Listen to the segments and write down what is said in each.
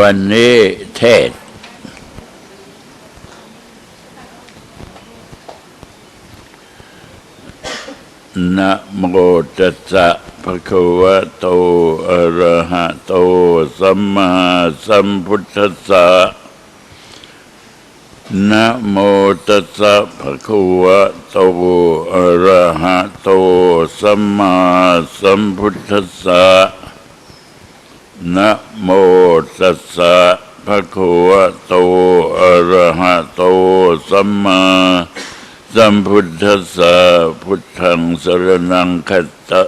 วันนี้เทศ นะโมตัสสะภะคะวะโต อะระหะโต สัมมาสัมพุทธัสสะ นะโมตัสสะภะคะวะโต อะระหะโต สัมมาสัมพุทธัสสะ นะโมตัสสะภะคะวะโตอะระหะโตสัมมาสัมพุทธัสสะพุทธังสรณังคัตตะ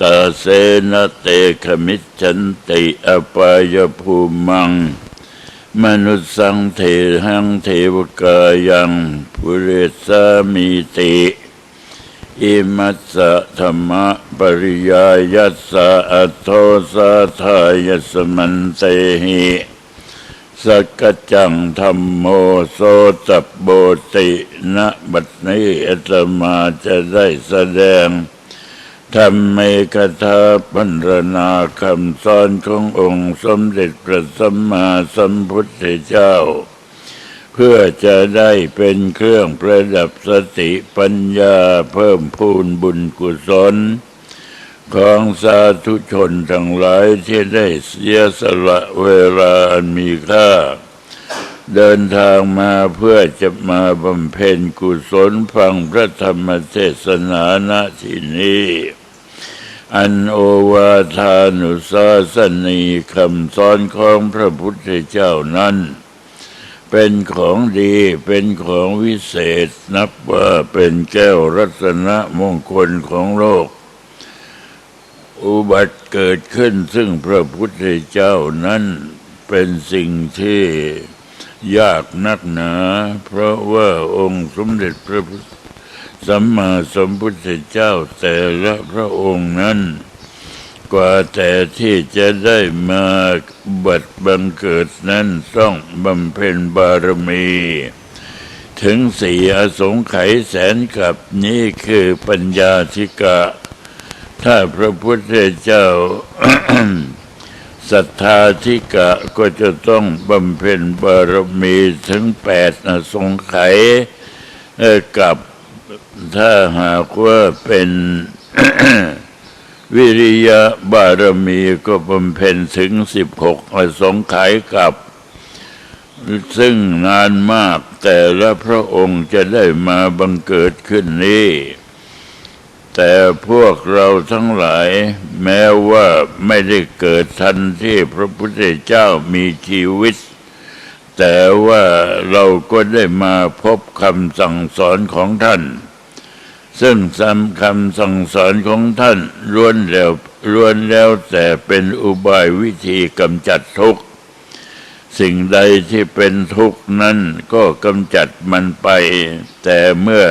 ตาเสนเตขมิจฉันติอปายภูมัง มนุสสังเทหังเทวกายัง ปุเรสามีติ อิมัสสะธรรมะปริยายัสสะอัตโทสะทายัสมันเตหิสกจจังธรรมโมโสตบโบติณบัดนี้อาตมาจะได้แสดงธรรมเมกถาพันรนาคำสอนขององค์สมเด็จพระสัมมาสัมพุทธเจ้า เพื่อจะได้เป็นเครื่องประดับสติปัญญาเพิ่มพูนบุญกุศล ของสาธุชนทั้งหลายที่ได้เสียสละเวลาอันมีค่า เดินทางมาเพื่อจะมาบำเพ็ญกุศลฟังพระธรรมเทศนาณที่นี้อันโอวาทานุสาสนีคำสอนของพระพุทธเจ้านั้น เป็นของดีเป็นของวิเศษ นับว่าเป็นแก้วรัตนมงคลของโลก อุบัติเกิดขึ้นซึ่งพระพุทธเจ้านั้นเป็นสิ่งที่ยากนักหนา เพราะว่าองค์สมเด็จพระพุทธสัมมาสัมพุทธเจ้าแต่ละพระองค์นั้น กว่าแต่ที่จะได้มาบัตบังเกิดนั้นต้องบำเพ็ญบารมี ถึงสี่อสงไขยแสนกับนี้คือปัญญาธิกะ ถ้าพระพุทธเจ้าศรัทธาธิกะก็จะต้องบำเพ็ญบารมีถึงแปดอสงไขยกับถ้าหากว่าเป็น วิริยะบารมีก็บำเพ็ญถึงสิบหกอสงไขยกับ ซึ่งนานมากแต่ละพระองค์จะได้มาบังเกิดขึ้นนี้ แต่พวกเราทั้งหลายแม้ว่าไม่ได้เกิดทันที่พระพุทธเจ้ามีชีวิต แต่ว่าเราก็ได้มาพบคำสั่งสอนของท่าน ซึ่งสำคำสั่งสอนของท่านล้วนแล้วล้วนแล้วแต่เป็นอุบายวิธีกำจัดทุกข์ สิ่งใดที่เป็นทุกข์นั้นก็กำจัดมันไป แต่เมื่อ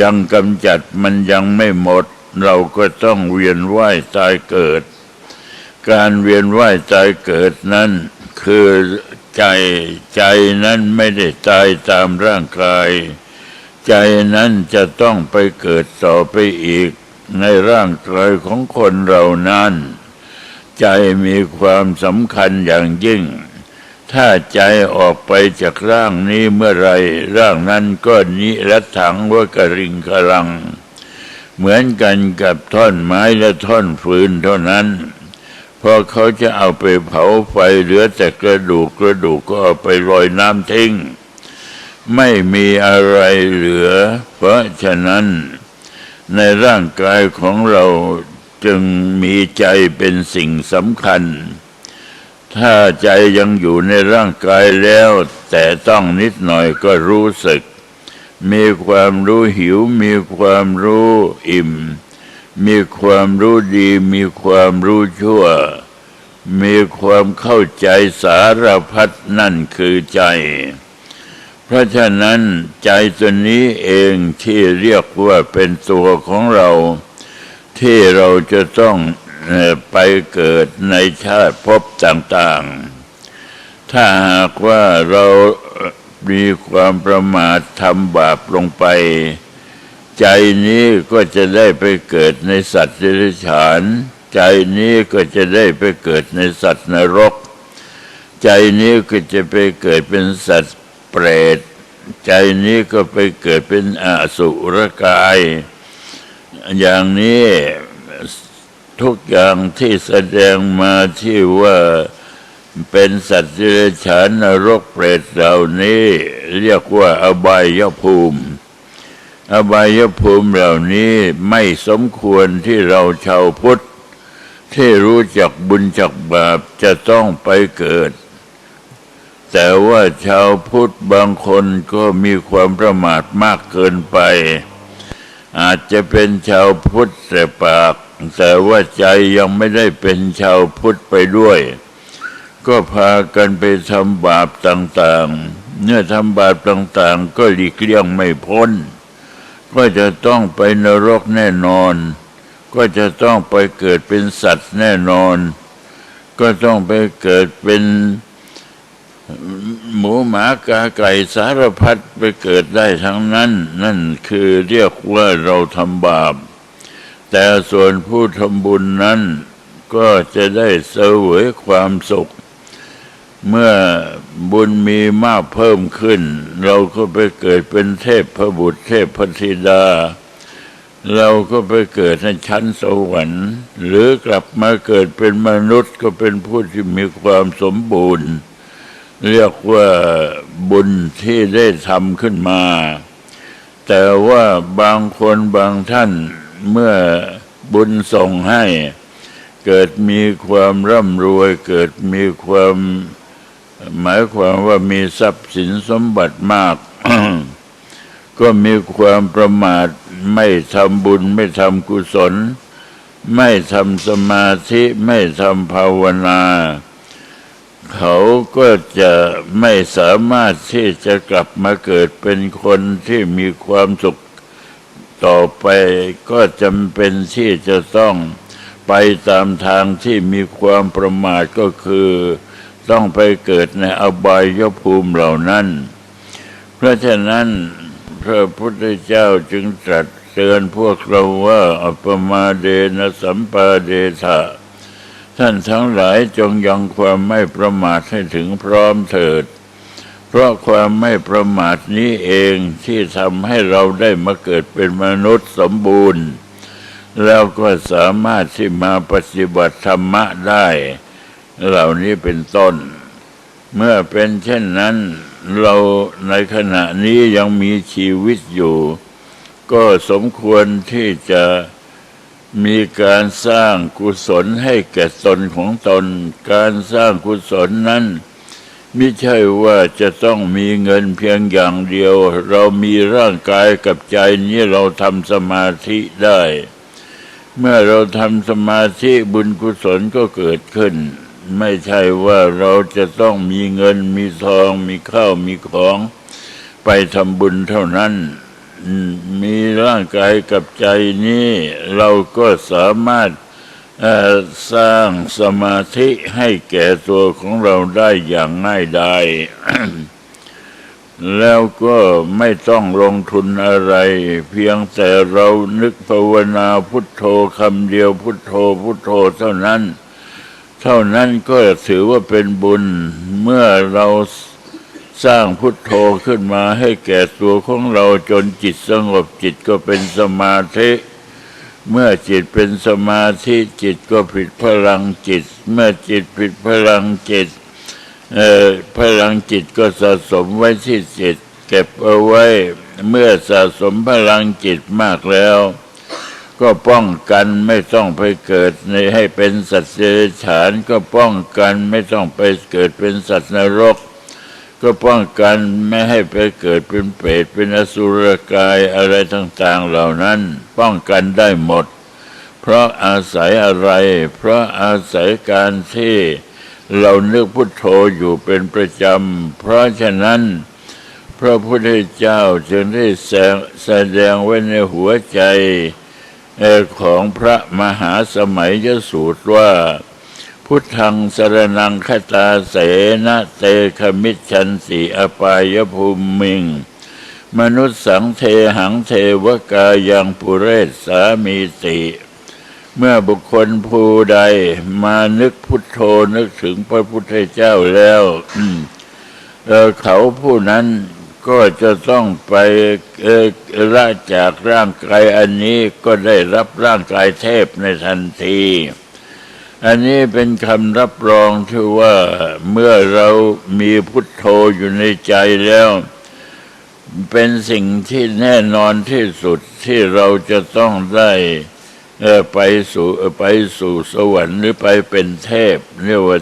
ยังกำจัดมันยังไม่หมด เราก็ต้องเวียนว่ายตายเกิด การเวียนว่ายตายเกิดนั้น คือใจใจนั้นไม่ได้ตายตามร่างกาย ใจนั้นจะต้องไปเกิดต่อไปอีก ในร่างกายของคนเรานั้น ใจมีความสำคัญอย่างยิ่ง ถ้าใจออกไปจากร่างนี้เมื่อไรร่างนั้นก็นิรัตถังว่ากระิงกระลัง เหมือนกันกับท่อนไม้และท่อนฟืนเท่านั้นพอเขาจะเอาไปเผาไฟเหลือแต่กระดูกกระดูกก็เอาไปลอยน้ำทิ้ง ไม่มีอะไรเหลือ เพราะฉะนั้น ในร่างกายของเราจึงมีใจเป็นสิ่งสำคัญ ถ้าใจยังอยู่ในร่างกายแล้ว แต่ต้องนิดหน่อยก็รู้สึก มีความรู้หิว มีความรู้อิ่ม มีความรู้ดี มีความรู้ชั่ว มีความเข้าใจสารพัดนั่นคือใจ เพราะฉะนั้นใจตัวนี้เองที่เรียกว่าเป็นตัวของเรา ที่เราจะต้องไปเกิดในชาติภพต่างๆ ถ้าหากว่าเรามีความประมาททำบาปลงไป ใจนี้ก็จะได้ไปเกิดในสัตว์เดรัจฉาน ใจนี้ก็จะได้ไปเกิดในสัตว์นรก ใจนี้ก็จะไปเกิดเป็นสัตว์ เปรต ใจนี้ก็ไปเกิดเป็นอสุรกาย อย่างนี้ทุกอย่างที่แสดงมาที่ว่าเป็นสัตว์เดรัจฉานนรกเปรตเหล่านี้ เรียกว่าอบายภูมิ อบายภูมิเหล่านี้ไม่สมควรที่เราชาวพุทธ ที่รู้จักบุญจักบาปจะต้องไปเกิด แต่ว่าชาวพุทธบางคนก็มีความประมาทมากเกินไป อาจจะเป็นชาวพุทธแต่ปาก แต่ว่าใจยังไม่ได้เป็นชาวพุทธไปด้วย ก็พากันไปทำบาปต่างๆ เมื่อทำบาปต่างๆ ก็หลีกเลี่ยงไม่พ้น ก็จะต้องไปนรกแน่นอน ก็จะต้องไปเกิดเป็นสัตว์แน่นอน ก็ต้องไปเกิดเป็น หมูหมากาไก่สารพัดไปเกิดได้ทั้งนั้น นั่นคือเรียกว่าเราทำบาป แต่ส่วนผู้ทำบุญนั้น ก็จะได้เสวยความสุข เมื่อบุญมีมากเพิ่มขึ้น เราก็ไปเกิดเป็นเทพพระบุตรเทพพธิดา เราก็ไปเกิดในชั้นสวรรค์ หรือกลับมาเกิดเป็นมนุษย์ก็เป็นผู้ที่มีความสมบูรณ์ เรียกว่าบุญที่ได้ทำขึ้นมา แต่ว่าบางคนบางท่านเมื่อบุญส่งให้ เกิดมีความร่ำรวย เกิดมีความ หมายความว่ามีทรัพย์สินสมบัติมาก ก็มีความประมาทไม่ทำบุญไม่ทำกุศล ไม่ทำสมาธิไม่ทำภาวนา เขาก็จะไม่สามารถที่จะกลับมาเกิดเป็นคนที่มีความสุขต่อไปก็จำเป็นที่จะต้องไปตามทางที่มีความประมาทก็คือ ต้องไปเกิดในอบายภูมิเหล่านั้น เพราะฉะนั้นพระพุทธเจ้าจึงตรัสเตือนพวกเราว่าอัปมาเดนะสัมปาเดทะ ท่านทั้งหลายจงยังความไม่ประมาทให้ถึงพร้อมเถิด เพราะความไม่ประมาทนี้เองที่ทำให้เราได้มาเกิดเป็นมนุษย์สมบูรณ์ แล้วก็สามารถที่มาปฏิบัติธรรมะได้ เหล่านี้เป็นต้น เมื่อเป็นเช่นนั้นเราในขณะนี้ยังมีชีวิตอยู่ ก็สมควรที่จะ มีการสร้างกุศลให้แก่ตนของตน การสร้างกุศลนั้นไม่ใช่ว่าจะต้องมีเงินเพียงอย่างเดียว เรามีร่างกายกับใจนี้เราทำสมาธิได้ เมื่อเราทำสมาธิบุญกุศลก็เกิดขึ้น ไม่ใช่ว่าเราจะต้องมีเงินมีทองมีข้าวมีของ ไปทำบุญเท่านั้น มีร่างกายกับใจนี้ เราก็สามารถสร้างสมาธิให้แก่ตัวของเราได้อย่างง่ายดายแล้วก็ไม่ต้องลงทุนอะไร เพียงแต่เรานึกภาวนาพุทโธคำเดียวพุทโธพุทโธเท่านั้น เท่านั้นก็ถือว่าเป็นบุญเมื่อเรา สร้างพุทโธขึ้นมาให้แก่ตัวของเราจนจิตสงบจิตก็เป็นสมาธิ เมื่อจิตเป็นสมาธิจิตก็ผิดพลังจิต เมื่อจิตผิดพลังจิตเอ่อพลังจิตก็สะสมไว้ที่จิต เก็บเอาไว้ เมื่อสะสมพลังจิตมากแล้ว ก็ป้องกันไม่ต้องไปเกิดในให้เป็นสัตว์เดรัจฉานก็ป้องกันไม่ต้องไปเกิดเป็นสัตว์นรก ก็ป้องกันไม่ให้ไปเกิดเป็นเปรตเป็นอสุรกายอะไรต่าง ๆ เหล่านั้น ป้องกันได้หมด เพราะอาศัยอะไร เพราะอาศัยการที่เรานึกพุทโธอยู่เป็นประจำ เพราะฉะนั้น พระพุทธเจ้าจึงได้แสดงไว้ในหัวใจของพระมหาสมัยยสูตรว่า พุทธังสรนังคตาเสนะเตคมิชันสีอปายภูมิง มนุษย์สังเทหังเทวกายังปุเรศสามีติ เมื่อบุคคลผู้ใดมานึกพุทโธนึกถึงพระพุทธเจ้าแล้วเเขาผู้นั้นก็จะต้องไปละจากร่างกายอันนี้ก็ได้รับร่างกายเทพในทันที อันนี้เป็นคำรับรองที่ว่าเมื่อเรามีพุทโธอยู่ในใจแล้ว เป็นสิ่งที่แน่นอนที่สุดที่เราจะต้องได้ไปสู่ไปสู่สวรรค์หรือไปเป็นเทพเรียกว่า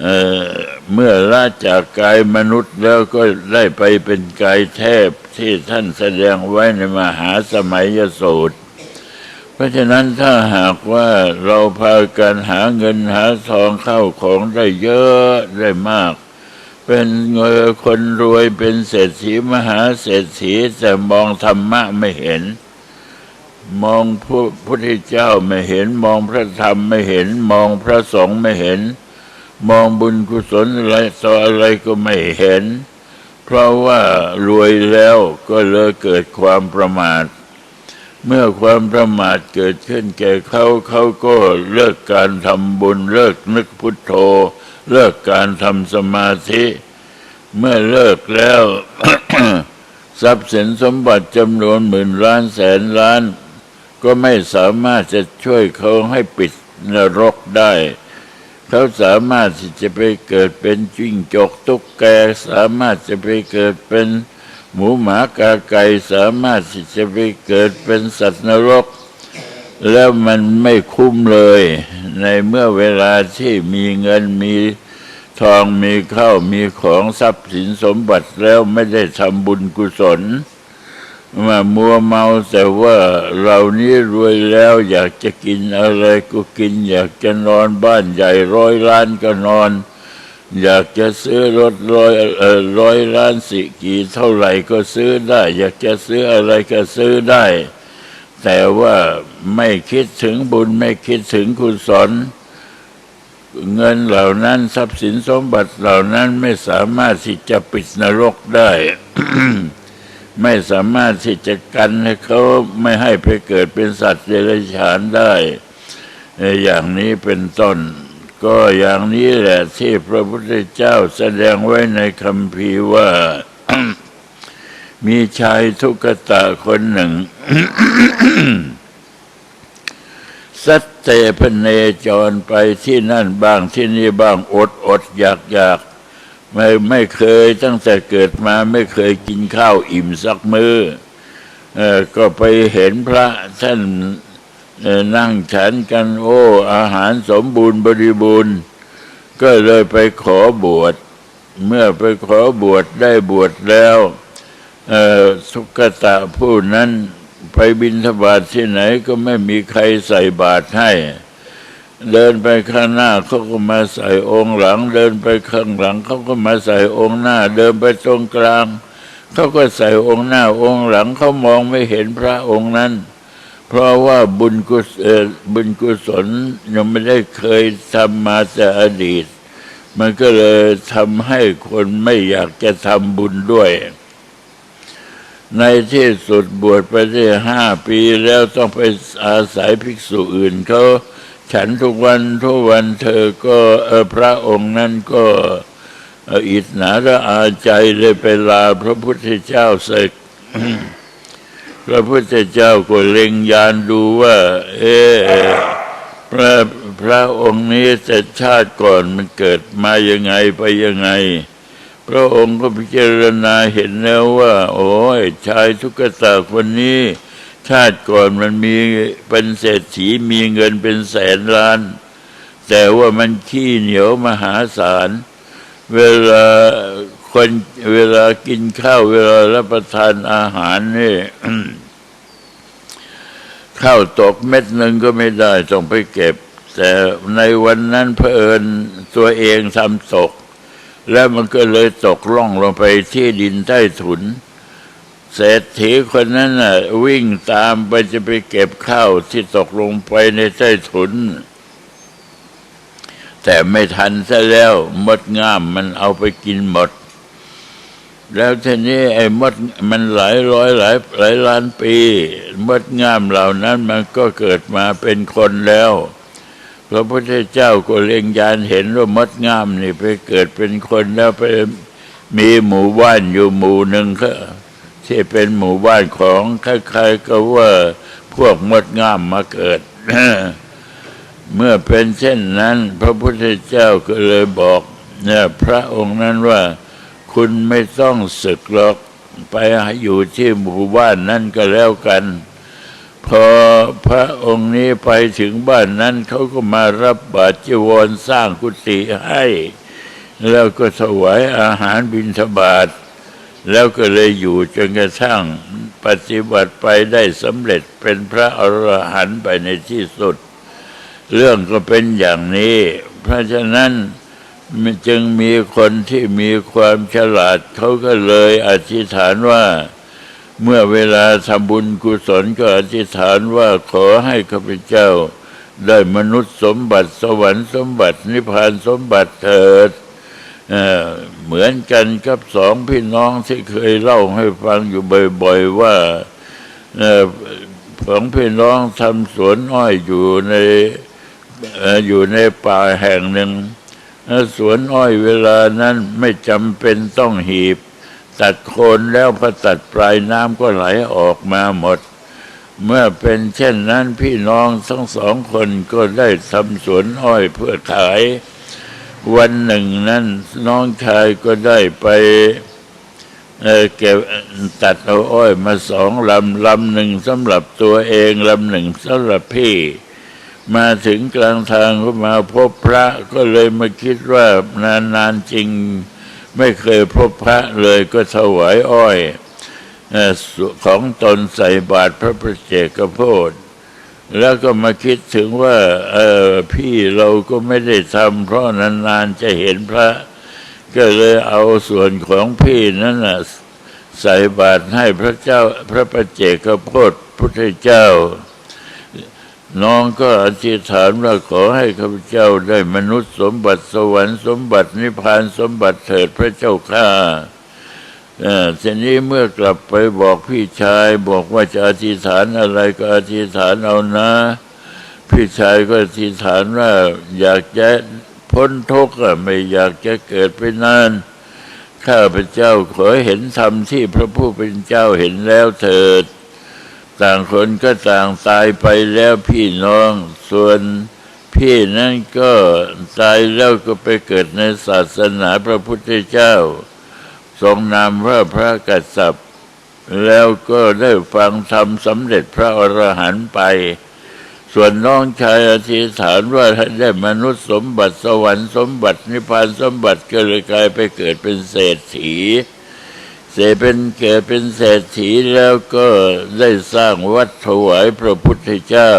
เอ่อเมื่อละจากกายมนุษย์แล้วก็ได้ไปเป็นกายเทพที่ท่านแสดงไว้ในมหาสมัยสูตร เพราะฉะนั้นถ้าหากว่าเราพากันหาเงินหาทองเข้าของได้เยอะได้มาก เป็นเงินคนรวยเป็นเศรษฐีมหาเศรษฐีแต่มองธรรมะไม่เห็น มองพระพุทธเจ้าไม่เห็น มองพระธรรมไม่เห็น มองพระสงฆ์ไม่เห็น มองบุญกุศลอะไรต่ออะไรก็ไม่เห็น เพราะว่ารวยแล้วก็เลยเกิดความประมาท เมื่อความประมาทเกิดขึ้นแก่เขาเขาก็เลิกการทำบุญ เลิกนึกพุทโธ เลิกการทำสมาธิ เมื่อเลิกแล้ว ทรัพย์สินสมบัติจำนวนหมื่นล้านแสนล้าน ก็ไม่สามารถจะช่วยเขาให้ปิดนรกได้ เขาสามารถที่จะไปเกิดเป็นจิ้งจกตุ๊กแก สามารถจะไปเกิดเป็น หมูหมากาไก่สามารถที่จะไปเกิดเป็นสัตว์นรก แล้วมันไม่คุ้มเลย ในเมื่อเวลาที่มีเงินมีทองมีข้าวมีของทรัพย์สินสมบัติแล้วไม่ได้ทำบุญกุศลมามัวเมาแต่ว่าเรานี้รวยแล้ว อยากจะกินอะไรก็กิน อยากจะนอนบ้านใหญ่ร้อยล้านก็นอน อยากจะซื้อรถร้อยเอ่อร้อยล้านสิกี่เท่าไหร่ก็ซื้อได้ อยากจะซื้ออะไรก็ซื้อได้ แต่ว่าไม่คิดถึงบุญไม่คิดถึงกุศลเงินเหล่านั้นทรัพย์สินสมบัติเหล่านั้นไม่สามารถที่จะปิดนรกได้ ไม่สามารถที่จะกันให้เขาไม่ให้ไปเกิดเป็นสัตว์เดรัจฉานได้ อย่างนี้เป็นต้น ก็อย่างนี้แหละที่พระพุทธเจ้าแสดงไว้ในคำพีว่า มีชายทุกตะคนหนึ่ง สัตเตพเนจรไปที่นั่นบ้างที่นี่บ้างอดอดอยากอยากไม่ไม่เคยตั้งแต่เกิดมาไม่เคยกินข้าวอิ่มสักมือ้ออก็ไปเห็นพระท่าน นั่งฉันกันโอ้ อาหารสมบูรณ์บริบูรณ์ ก็เลยไปขอบวช เมื่อไปขอบวชได้บวชแล้วสุกตะผู้นั้นไปบิณฑบาตที่ไหนก็ไม่มีใครใส่บาตรให้ เดินไปข้างหน้าเขาก็มาใส่องค์หลัง เดินไปข้างหลังเขาก็มาใส่องค์หน้า เดินไปตรงกลางเขาก็ใส่องค์หน้าองค์หลังเขามองไม่เห็นพระองค์นั้น เพราะว่าบุญกุศเอ่อบุญกุศลยังไม่ได้เคยทำมาแต่อดีต มันก็เลยทำให้คนไม่อยากจะทำบุญด้วย ในที่สุดบวชไปได้ห้าปีแล้วต้องไปอาศัยภิกษุอื่นเขาฉันทุกวันทุกวันเธอก็เออพระองค์นั้นก็อิจนาระอาใจเลยไปลาพระพุทธเจ้าศึก พระพุทธเจ้าก็เล็งยานดูว่า เออพระพระองค์นี้แต่ชาติก่อนมันเกิดมายังไงไปยังไง พระองค์ก็พิจารณาเห็นแล้วว่า โอ้ยชายทุกตาคนนี้ ชาติก่อนมันมีเป็นเศรษฐีมีเงินเป็นแสนล้าน แต่ว่ามันขี้เหนียวมหาศาล เวลา คนเวลากินข้าวเวลารับประทานอาหารนี่ข้าวตกเม็ดหนึ่งก็ไม่ได้ต้องไปเก็บ แต่ในวันนั้นเผอิญตัวเองทำตก แล้วมันก็เลยตกล่องลงไปที่ดินใต้ถุนเศรษฐีคนนั้นน่ะ วิ่งตามไปจะไปเก็บข้าวที่ตกลงไปในใต้ถุน แต่ไม่ทันซะแล้วมดง่ามมันเอาไปกินหมด แล้วทีนี้ไอ้มดมันหลายร้อยหลายหลายล้านปีมดงามเหล่านั้นมันก็เกิดมาเป็นคนแล้วพระพุทธเจ้าก็เล็งยานเห็นว่ามดงามนี่ไปเกิดเป็นคนแล้วไปมีหมู่บ้านอยู่หมู่หนึ่งก็ที่เป็นหมู่บ้านของใครๆก็ว่าพวกมดงามมาเกิด เมื่อเป็นเช่นนั้น พระพุทธเจ้าก็เลยบอกเนี่ยพระองค์นั้นว่า คุณไม่ต้องศึกหรอกไปอยู่ที่หมู่บ้านนั้นก็แล้วกัน พอพระองค์นี้ไปถึงบ้านนั้นเขาก็มารับบาตรจีวรสร้างกุฏิให้ แล้วก็ถวายอาหารบิณฑบาตแล้วก็เลยอยู่จนกระทั่งปฏิบัติไปได้สำเร็จเป็นพระอรหันต์ไปในที่สุด เรื่องก็เป็นอย่างนี้ เพราะฉะนั้น จึงมีคนที่มีความฉลาดเขาก็เลยอธิษฐานว่า เมื่อเวลาทำบุญกุศลก็อธิษฐานว่าขอให้ข้าพเจ้า ได้มนุษย์สมบัติสวรรค์สมบัตินิพพานสมบัติเถิดเเหมือนกันกับสองพี่น้องที่เคยเล่าให้ฟังอยู่บ่อยๆว่าสองพี่น้องทำสวนอ้อยอยู่ในออยู่ในป่าแห่งหนึ่ง สวนอ้อยเวลานั้นไม่จำเป็นต้องหีบ ตัดโคนแล้วพอตัดปลายน้ำก็ไหลออกมาหมด เมื่อเป็นเช่นนั้นพี่น้องทั้งสองคนก็ได้ทำสวนอ้อยเพื่อขาย วันหนึ่งนั้นน้องชายก็ได้ไปเเก็บตัดเอาอ้อยมาสองลำลำหนึ่งสำหรับตัวเองลำหนึ่งสำหรับพี่ มาถึงกลางทางก็มาพบพระก็เลยมาคิดว่านานๆจริง ไม่เคยพบพระเลยก็ถวายอ้อยของตนใส่บาตรพระประเจกโพธแล้วก็มาคิดถึงว่าเออพี่เราก็ไม่ได้ทำเพราะนานๆจะเห็นพระ ก็เลยเอาส่วนของพี่นั้นน่ะใส่บาตรให้พระเจ้าพระประเจกโพธพุทธเจ้า น้องก็อธิษฐานว่าขอให้ข้าพเจ้าได้มนุษย์สมบัติสวรรค์สมบัตินิพพานสมบัติเถิดพระเจ้าข้าเอ่อทีนี้เมื่อกลับไปบอกพี่ชายบอกว่าจะอธิษฐานอะไรก็อธิษฐานเอานะ พี่ชายก็อธิษฐานว่าอยากจะพ้นทุกข์อะไม่อยากจะเกิดไปนาน ข้าพเจ้าขอเห็นธรรมที่พระผู้เป็นเจ้าเห็นแล้วเถิด ต่างคนก็ต่างตายไปแล้วพี่น้อง ส่วนพี่นั้นก็ตายแล้วก็ไปเกิดในศาสนาพระพุทธเจ้า ทรงนามว่าพระกัสสปแล้วก็ได้ฟังธรรมสำเร็จพระอรหันต์ไป ส่วนน้องชายอธิษฐานว่าถ้านได้มนุษย์สมบัติสวรรค์สมบัตินิพพานสมบัติก็เลยกลายไปเกิดเป็นเศรษฐี เสเป็นเกิดเป็นเศรษฐีแล้วก็ได้สร้างวัดถวายพระพุทธเจ้า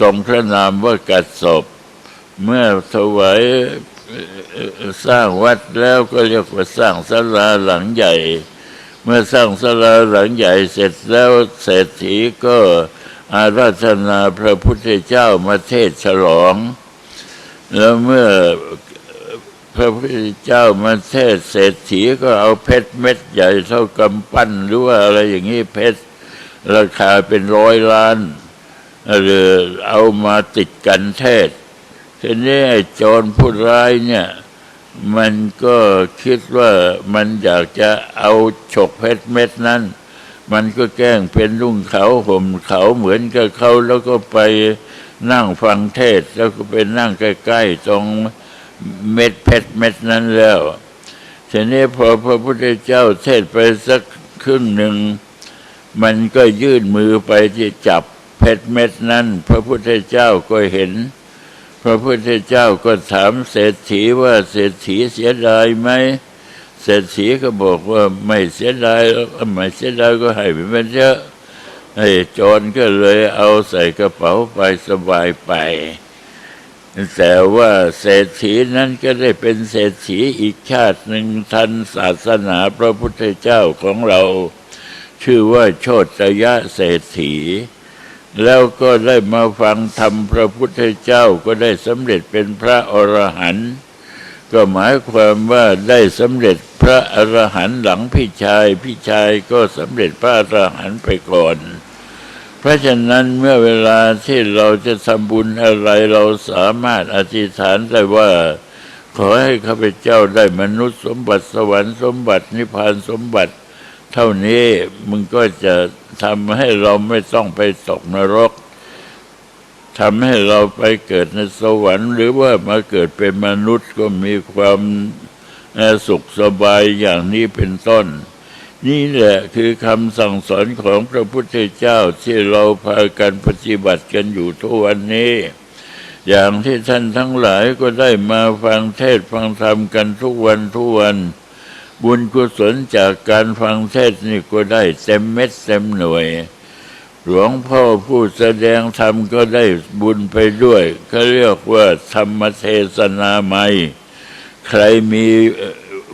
ทรงพระนามว่ากัดศพ เมื่อถวายสร้างวัดแล้วก็เรียกว่าสร้างศาลาหลังใหญ่ เมื่อสร้างศาลาหลังใหญ่เสร็จแล้วเศรษฐีก็อาราธนาพระพุทธเจ้ามาเทศฉลอง แล้วเมื่อ พระพุทธเจ้ามาเทศเศรษฐีก็เอาเพชรเม็ดใหญ่เท่ากำปั้นหรือว่าอะไรอย่างนี้เพชรราคาเป็นร้อยล้านหรือเอามาติดกันเทศทีนี้ไอ้จรผู้ร้ายเนี่ย มันก็คิดว่ามันอยากจะเอาฉกเพชรเม็ดนั้น มันก็แกล้งเป็นรุ่งเขาห่มเขาเหมือนกับเขาแล้วก็ไปนั่งฟังเทศแล้วก็ไปนั่งใกล้ๆตรง เม็ดเพชรเม็ดนั้นแล้วทีนี้พอพระพุทธเจ้าเทศไปสักครึ่งหนึ่ง มันก็ยื่นมือไปที่จับเพชรเม็ดนั้น พระพุทธเจ้าก็เห็น พระพุทธเจ้าก็ถามเศรษฐีว่าเศรษฐีเสียดายไหมเศรษฐีก็บอกว่าไม่เสียดายแล้วไม่เสียดายก็ให้ไปมันเยอะไอ้จรก็เลยเอาใส่กระเป๋าไปสบายไป แต่ว่าเศรษฐีนั้นก็ได้เป็นเศรษฐีอีกชาติหนึ่งทันศาสนาพระพุทธเจ้าของเรา ชื่อว่าโชตยะเศรษฐี แล้วก็ได้มาฟังธรรมพระพุทธเจ้าก็ได้สำเร็จเป็นพระอรหันต์ก็หมายความว่าได้สำเร็จพระอรหันต์หลังพี่ชายพี่ชายก็สำเร็จพระอรหันต์ไปก่อน เพราะฉะนั้นเมื่อเวลาที่เราจะทำบุญอะไรเราสามารถอธิษฐานได้ว่า ขอให้ข้าพเจ้าได้มนุษย์สมบัติสวรรค์สมบัตินิพพานสมบัติ เท่านี้มึงก็จะทำให้เราไม่ต้องไปตกนรกทำให้เราไปเกิดในสวรรค์ หรือว่ามาเกิดเป็นมนุษย์ก็มีความสุขสบายอย่างนี้เป็นต้น นี่แหละคือคำสั่งสอนของพระพุทธเจ้าที่เราพากันปฏิบัติกันอยู่ทุกวันนี้ อย่างที่ท่านทั้งหลายก็ได้มาฟังเทศฟังธรรมกันทุกวันทุกวัน บุญกุศลจากการฟังเทศนี่ก็ได้เต็มเม็ดเต็มหน่วย หลวงพ่อผู้แสดงธรรมก็ได้บุญไปด้วยเขาเรียกว่าธรรมเทศนาใหม่ใครมี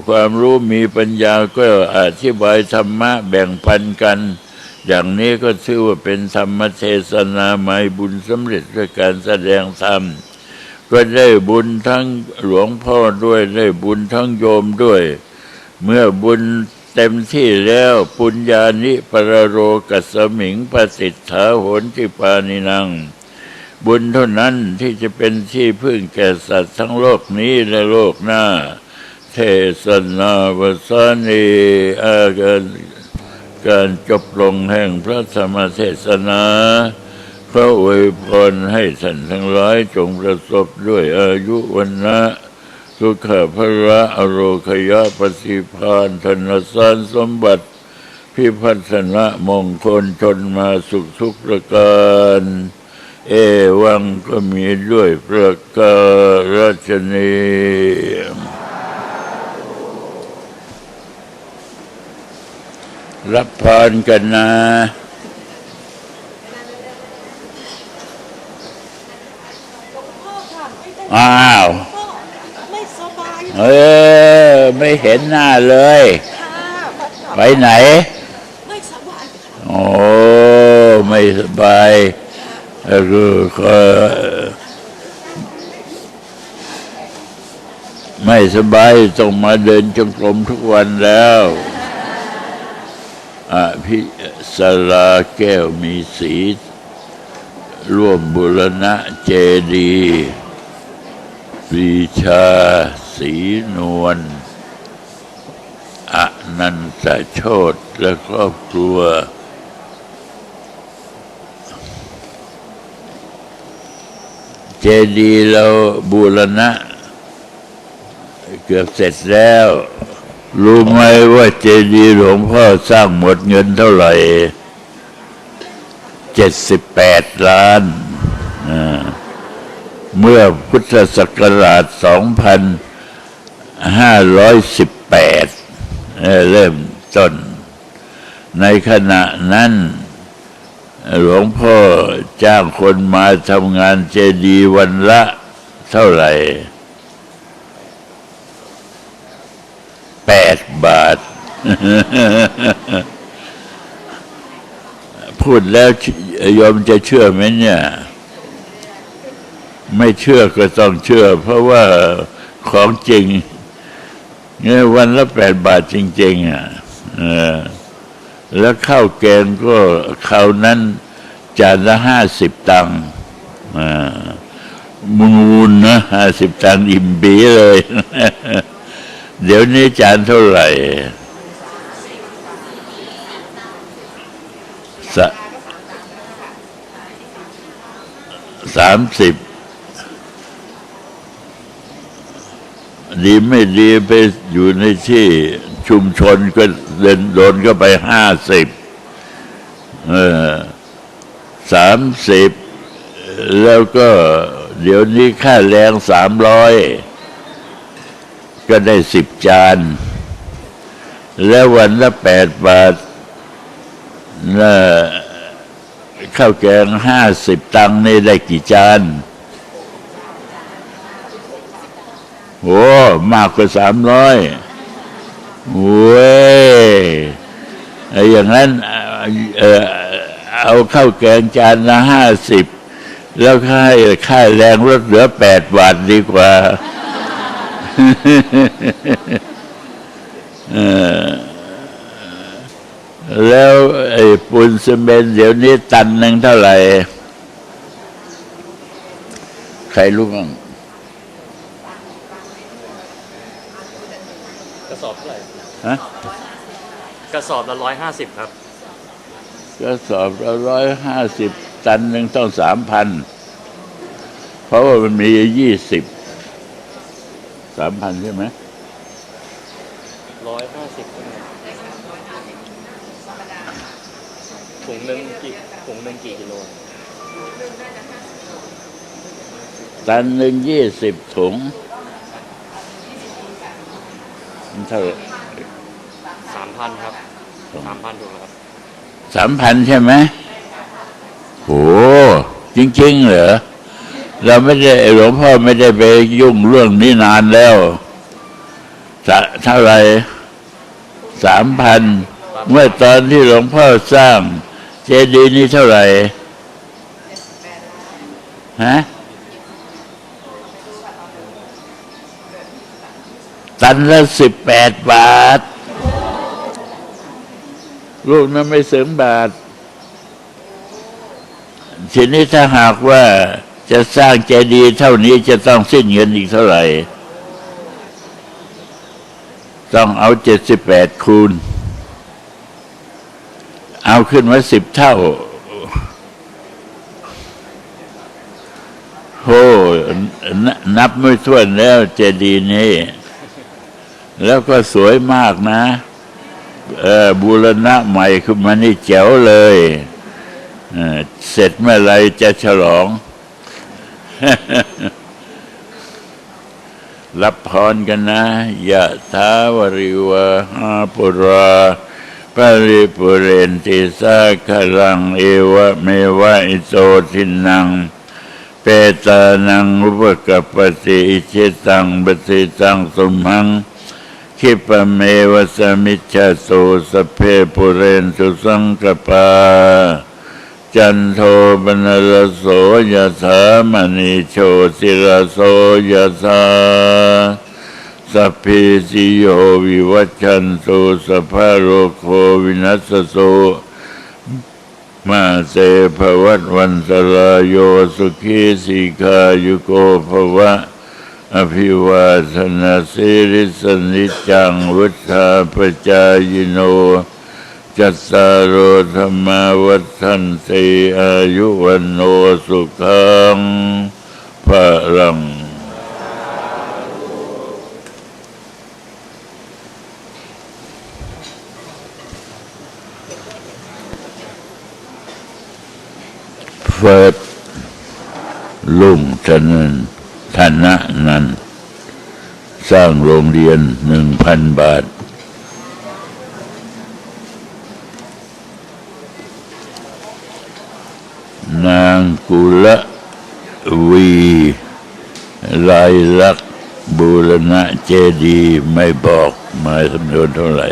ความรู้มีปัญญาก็อธิบายธรรมะแบ่งปันกัน อย่างนี้ก็ชื่อว่าเป็นธรรมเทศนาใหม่บุญสำเร็จด้วยการแสดงธรรม ก็ได้บุญทั้งหลวงพ่อด้วยได้บุญทั้งโยมด้วย เมื่อบุญเต็มที่แล้วปุญญานิปรโรกัสมิงปสิทธาโหนทิปานินัง บุญเท่านั้นที่จะเป็นที่พึ่งแก่สัตว์ทั้งโลกนี้และโลกหน้า เทศนาวสานีอาการการจบลงแห่งพระธรรมเทศนาขออวยพรให้ท่านทั้งหลายจงประสบด้วยอายุวันนะสุขภระอโรคยะปฏิพานธนสารสมบัติ พิพัฒนะมงคลชนมาสุขทุกประการ เอวังก็มีด้วยประการชนี รับพรกันนะอ้าวพ่อไม่สบายเออ ไม่เห็นหน้าเลย ไปไหน ไม่สบายโอ้ไม่สบายคือก็ไม่สบายต้องมาเดินจงกรมทุกวันแล้ว อภิสราแก้วมีสีร่วมบุรณะเจดีย์ปรีชาสีนวลอนันตโชตและครอบครัว เจดีย์เราบูรณะ เกือบเสร็จแล้ว รู้ไหมว่าเจดีย์หลวงพ่อสร้างหมดเงินเท่าไหร่เจ็ดสิบแปดล้าน เมื่อพุทธศักราชสองพันห้าร้อยสิบแปดเริ่มต้น ในขณะนั้น หลวงพ่อจ้างคนมาทำงานเจดีย์วันละเท่าไหร่ แปดบาท พูดแล้วโยมจะเชื่อไหมเนี่ย ไม่เชื่อก็ต้องเชื่อ เพราะว่าของจริงเนี่ยวันละแปดบาทจริง ๆ อะแล้วข้าวแกงก็คราวนั้นจานละห้าสิบตังค์มูลนะห้าสิบตังค์อิ่มบีเลย เดี๋ยวนี้จานเท่าไหร่สสามสิบดีไม่ดีไปอยู่ในที่ชุมชนก็เดินโดนก็ไปห้าสิบเออสามสิบแล้วก็เดี๋ยวนี้ค่าแรงสามร้อย ก็ได้สิบจาน แล้ววันละแปดบาทนะข้าวแกงห้าสิบตังค์นี่ได้กี่จานโอ้มากกว่าสามร้อยเว้ยอย่างนั้นเออเอาข้าวแกงจานละห้าสิบแล้วค่าค่าแรงลดเหลือแปดบาทดีกว่า แล้วไอ้ปูนซีเมนต์เดี๋ยวนี้ตันหนึ่งเท่าไหร่ ใครรู้บ้างกระสอบเท่าไหร่ฮะกระสอบละร้อยห้าสิบครับก็สอบละร้อยห้าสิบตันหนึ่งต้องสามพัน เพราะว่ามันมียี่สิบ สามพันใช่ไหมร้อยห้าสิบถุงหนึ่งกี่ถุงหนึ่งกี่กิโลตันหนึ่งยี่สิบถุงมันเท่าไหร่สามพันครับสามพันถูกแล้วครับสามพันใช่ไหมโหจริง ๆ เหรอ เราไม่ได้หลวงพ่อไม่ได้ไปยุ่งเรื่องนี้นานแล้วเท่าไรสามพันเมื่อตอนที่หลวงพ่อสร้าง เจดีย์นี้เท่าไหร่ฮะตันละสิบแปดบาท ลูกนั้นไม่เสริมบาท ทีนี้ถ้าหากว่า จะสร้างเจดีย์เท่านี้จะต้องสิ้นเงินอีกเท่าไหร่ ต้องเอาเจ็ดสิบแปดคูณ เอาขึ้นมาสิบเท่าโหนนับไม่ถ้วนแล้วเจดีย์นี้ แล้วก็สวยมากนะบูรณะใหม่ขึ้นมานี่แจ๋วเลยเสร็จเมื่อไรจะฉลอง รับพรกันนะยะทาวริวะหาปุราปริปุเรนติสาคลังเอวะเมวะอิโตทินัง เปตานังอุปกปติอิชิตังปฏิตังสมหังคิปเมวะสมิจฉาโสสเพปุเรนสุสังกปา จันโทปนรโสยถามณีโชติรโสยถาสัพพิสิโยวิวัชชันตุสัพพะโรโควินัสโสมาเสภวัตวันตรายโยสุขีสิกายุโกภวะ อภิวาทนาสิริสนิจจังวุฒาปจายโน จัตตารโอธรรมาวัฏันติอายุวันโนสุขังพลังเฟิดลุ่งชนันธนะนัน สร้างโรงเรียนหนึ่งพันบาท นาง กุลวีลายลักษณ์บูรณะเจดี ไม่บอกมาสำนวนเท่าไหร่